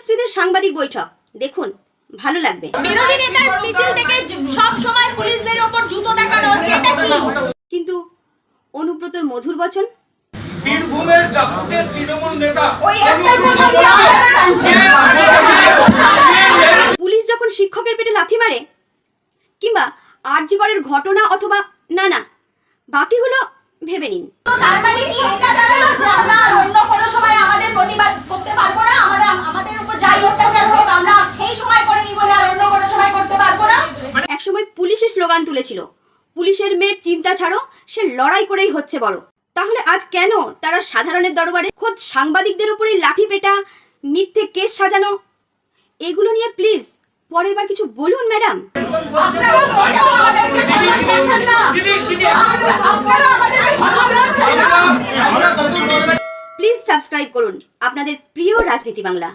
স্ত্রীদের সাংবাদিক বৈঠক। দেখুন ভালো লাগবে। বিরোধী নেতার মিছিল থেকে সব সময় পুলিশদের ওপর জুতো দেখানো হচ্ছে। এটা কি? কিন্তু অনুব্রতর মধুর বচন? বীরভূমের তৃণমূল নেতা ওই একটা প্রসঙ্গে পুলিশ যখন শিক্ষকের পেটে লাথি মারে কিংবা আরজিকরের ঘটনা অথবা না না বাকিগুলো ভেবে নিন। স্লোগান তুলেছিল। পুলিশের মেয়ের চিন্তা ছাড়ো সে লড়াই করেই হচ্ছে বড়। তাহলে আজ কেন তারা সাধারণের দরবারে খোদ সাংবাদিকদের উপরে লাঠি পেটা মিথ্যে কেস সাজানো? এগুলো নিয়ে প্লিজ পরের বার কিছু বলুন ম্যাডাম। প্লিজ সাবস্ক্রাইব করুন আপনাদের প্রিয় রাজনীতি বাংলা।